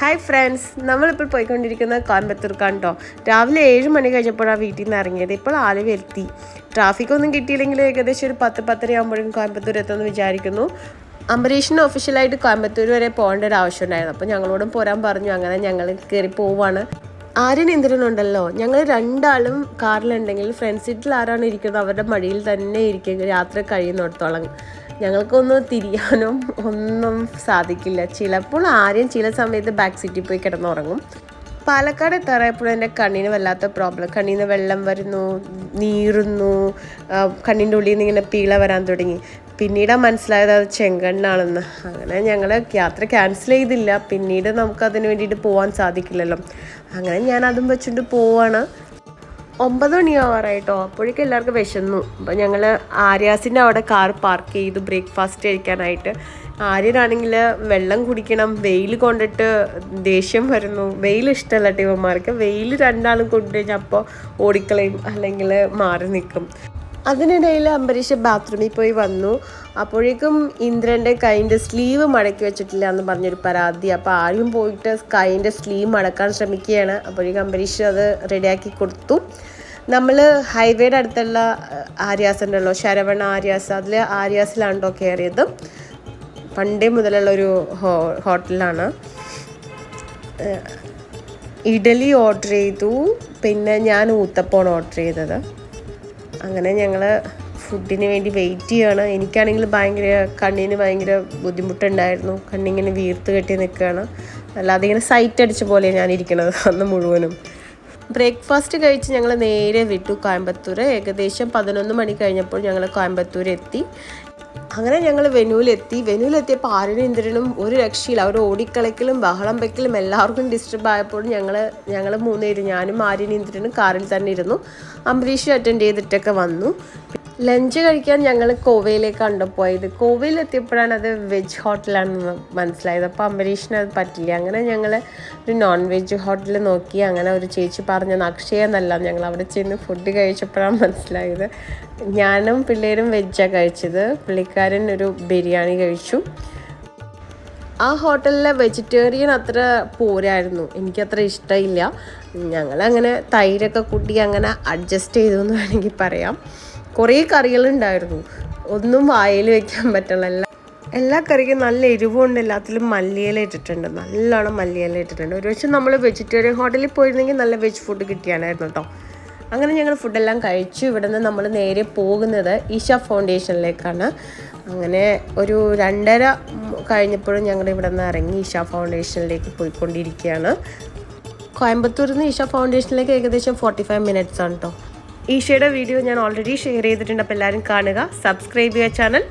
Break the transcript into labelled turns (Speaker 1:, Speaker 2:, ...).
Speaker 1: Hi friends നമ്മളിപ്പോൾ പോയിക്കൊണ്ടിരിക്കുന്നത് കോയമ്പത്തൂർക്കാണ് കേട്ടോ രാവിലെ ഏഴ് മണി കഴിഞ്ഞപ്പോഴാണ് വീട്ടിൽ നിന്ന് ഇറങ്ങിയത്. ഇപ്പോൾ ആലുവ എത്തി ട്രാഫിക് ഒന്നും കിട്ടിയില്ലെങ്കിൽ ഏകദേശം ഒരു പത്ത് പത്തര ആകുമ്പോഴേക്കും കോയമ്പത്തൂർ എത്തുമെന്ന് വിചാരിക്കുന്നു. അംബരീഷിന് ഒഫീഷ്യലായിട്ട് കോയമ്പത്തൂർ വരെ പോകേണ്ട ഒരു ആവശ്യം ഉണ്ടായിരുന്നു. അപ്പോൾ ഞങ്ങളോടും പോരാൻ പറഞ്ഞു. അങ്ങനെ ഞങ്ങൾ കയറി പോവാണ് ആര്യൻ ഇന്ദ്രനുണ്ടല്ലോ ഞങ്ങൾ രണ്ടാളും കാറിലുണ്ടെങ്കിൽ ഫ്രണ്ട് സീറ്റിൽ ആരാണ് ഇരിക്കുന്നത് അവരുടെ മടിയിൽ തന്നെ ഇരിക്കുക യാത്ര കഴിയുന്നിടത്തോളം. ഞങ്ങൾക്കൊന്ന് തിരിയാനും ഒന്നും സാധിക്കില്ല. ചിലപ്പോൾ ആര്യൻ ചില സമയത്ത് ബാക്ക് സീറ്റിൽ പോയി കിടന്നുറങ്ങും. പാലക്കാട് എത്താറായപ്പോഴും എന്റെ കണ്ണിന് വല്ലാത്ത പ്രോബ്ലം കണ്ണിൽ നിന്ന് വെള്ളം വരുന്നു നീറുന്നു കണ്ണിന്റെ ഉള്ളിൽ നിന്ന് ഇങ്ങനെ പീള വരാൻ തുടങ്ങി. പിന്നീട് മനസ്സിലായത് അത് ചെങ്കണ്ണാണെന്ന്. അങ്ങനെ ഞങ്ങൾ യാത്ര ക്യാൻസൽ ചെയ്തില്ല. പിന്നീട് നമുക്ക് അതിന് വേണ്ടിയിട്ട് പോകാൻ സാധിക്കില്ലല്ലോ. അങ്ങനെ ഞാൻ അതും വെച്ചുകൊണ്ട് പോവാണ്. ഒമ്പത് മണിയാവാറായിട്ടോ. അപ്പോഴേക്കും എല്ലാവർക്കും വിശന്നു. അപ്പം ഞങ്ങൾ ആര്യാസിന്റെ അവിടെ കാർ പാർക്ക് ചെയ്ത് ബ്രേക്ക്ഫാസ്റ്റ് കഴിക്കാനായിട്ട്. ആര്യനാണെങ്കിൽ വെള്ളം കുടിക്കണം വെയിൽ കൊണ്ടിട്ട് ദേഷ്യം വരുന്നു. വെയിൽ ഇഷ്ടമല്ല ടീവന്മാർക്ക്. വെയിൽ രണ്ടാളും കൊണ്ടുകഴിഞ്ഞാൽ അപ്പോൾ ഓടിക്കളയും അല്ലെങ്കിൽ മാറി നിൽക്കും. അതിനിടയിൽ അംബരീഷ് ബാത്റൂമിൽ പോയി വന്നു. അപ്പോഴേക്കും ഇന്ദ്രന്റെ കൈന്റെ സ്ലീവ് മടക്കി വെച്ചിട്ടില്ല എന്ന് പറഞ്ഞൊരു പരാതി. അപ്പോൾ ആരും പോയിട്ട് കൈന്റെ സ്ലീവ് മടക്കാൻ ശ്രമിക്കുകയാണ്. അപ്പോഴേക്കും അംബരീഷ് അത് റെഡിയാക്കി കൊടുത്തു. നമ്മൾ ഹൈവേയുടെ അടുത്തുള്ള ആര്യാസ് ഉണ്ടല്ലോ ശരവണ ആര്യാസ് അതിൽ ആര്യാസിലാണ് കയറിയത്. പണ്ടേ മുതലുള്ള ഒരു ഹോ ഹോട്ടലാണ്. ഇഡലി ഓർഡർ ചെയ്തു. പിന്നെ ഞാൻ ഊത്തപ്പമാണ് ഓർഡർ ചെയ്തത്. അങ്ങനെ ഞങ്ങൾ ഫുഡിന് വേണ്ടി വെയിറ്റ് ചെയ്യുകയാണ് എനിക്കാണെങ്കിൽ ഭയങ്കര കണ്ണിന് ഭയങ്കര ബുദ്ധിമുട്ടുണ്ടായിരുന്നു. കണ്ണിങ്ങനെ വീർത്ത് കെട്ടി നിൽക്കുകയാണ്. അല്ലാതെ ഇങ്ങനെ സൈറ്റ് അടിച്ച പോലെ ഞാൻ ഇരിക്കണത് അന്ന് മുഴുവനും. ബ്രേക്ക്ഫാസ്റ്റ് കഴിച്ച് ഞങ്ങൾ നേരെ വിട്ടു കോയമ്പത്തൂർ ഏകദേശം പതിനൊന്ന് മണി കഴിഞ്ഞപ്പോൾ ഞങ്ങൾ കോയമ്പത്തൂർ എത്തി അങ്ങനെ ഞങ്ങൾ വെനുവിലെത്തി വെനുവിലെത്തിയപ്പോൾ ആര്യനും ഇന്ദ്രനും ഒരു രക്ഷയില്ല. അവർ ഓടിക്കളിക്കലും ബഹളം വെക്കലും എല്ലാവർക്കും ഡിസ്റ്റർബ് ആയപ്പോൾ ഞങ്ങൾ ഞങ്ങൾ മൂന്നുപേരും ഞാനും ആര്യനും ഇന്ദ്രനും കാറിൽ തന്നെ ഇരുന്നു. അംബരീഷ് അറ്റൻഡ് ചെയ്തിട്ടൊക്കെ വന്നു. ലഞ്ച് കഴിക്കാൻ ഞങ്ങൾ കോവയിലേക്കാണ് പോയത്. കോവയിൽ എത്തിയപ്പോഴാണ് അത് വെജ് ഹോട്ടലാണെന്ന് മനസ്സിലായത്. അപ്പോൾ അംബരീഷിന് അത് പറ്റില്ല. അങ്ങനെ ഞങ്ങൾ ഒരു നോൺ വെജ് ഹോട്ടൽ നോക്കി. അങ്ങനെ ഒരു ചേച്ചി പറഞ്ഞ അക്ഷയ എന്നല്ല. ഞങ്ങൾ അവിടെ ചെന്ന് ഫുഡ് കഴിച്ചപ്പോഴാണ് മനസ്സിലായത്. ഞാനും പിള്ളേരും വെജാണ് കഴിച്ചത്. പുള്ളിക്കാരൻ ഒരു ബിരിയാണി കഴിച്ചു. ആ ഹോട്ടലിലെ വെജിറ്റേറിയൻ അത്ര പോരായിരുന്നു. എനിക്കത്ര ഇഷ്ടമില്ല. ഞങ്ങളങ്ങനെ തൈരൊക്കെ കൂട്ടി അങ്ങനെ അഡ്ജസ്റ്റ് ചെയ്തു എന്ന് വേണമെങ്കിൽ പറയാം. കുറേ കറികളുണ്ടായിരുന്നു. ഒന്നും വായിൽ വെക്കാൻ പറ്റില്ല എല്ലാ എല്ലാ കറിക്കും നല്ല എരിവുണ്ട്. എല്ലാത്തിലും മല്ലിയില ഇട്ടിട്ടുണ്ട്. നല്ലോണം മല്ലിയില ഇട്ടിട്ടുണ്ട്. ഒരു പക്ഷേ നമ്മൾ വെജിറ്റേറിയൻ ഹോട്ടലിൽ പോയിരുന്നെങ്കിൽ നല്ല വെജ് ഫുഡ് കിട്ടിയാണായിരുന്നു കേട്ടോ അങ്ങനെ ഞങ്ങൾ ഫുഡെല്ലാം കഴിച്ചു. ഇവിടെ നിന്ന് നമ്മൾ നേരെ പോകുന്നത് ഈശ ഫൗണ്ടേഷനിലേക്കാണ് അങ്ങനെ ഒരു രണ്ടര കഴിഞ്ഞപ്പോഴും ഞങ്ങൾ ഇവിടെ നിന്ന് ഇറങ്ങി ഈശ ഫൗണ്ടേഷനിലേക്ക് പോയിക്കൊണ്ടിരിക്കുകയാണ്. കോയമ്പത്തൂരിൽ നിന്ന് ഈശ ഫൗണ്ടേഷനിലേക്ക് ഏകദേശം ഫോർട്ടി ഫൈവ് മിനിറ്റ്സ് ആണ് കേട്ടോ ഈശയുടെ വീഡിയോ ഞാൻ ഓൾറെഡി ഷെയർ ചെയ്തിട്ടുണ്ട്. അപ്പോൾ എല്ലാവരും കാണുക. സബ്സ്ക്രൈബ് ചെയ്യുക ചാനൽ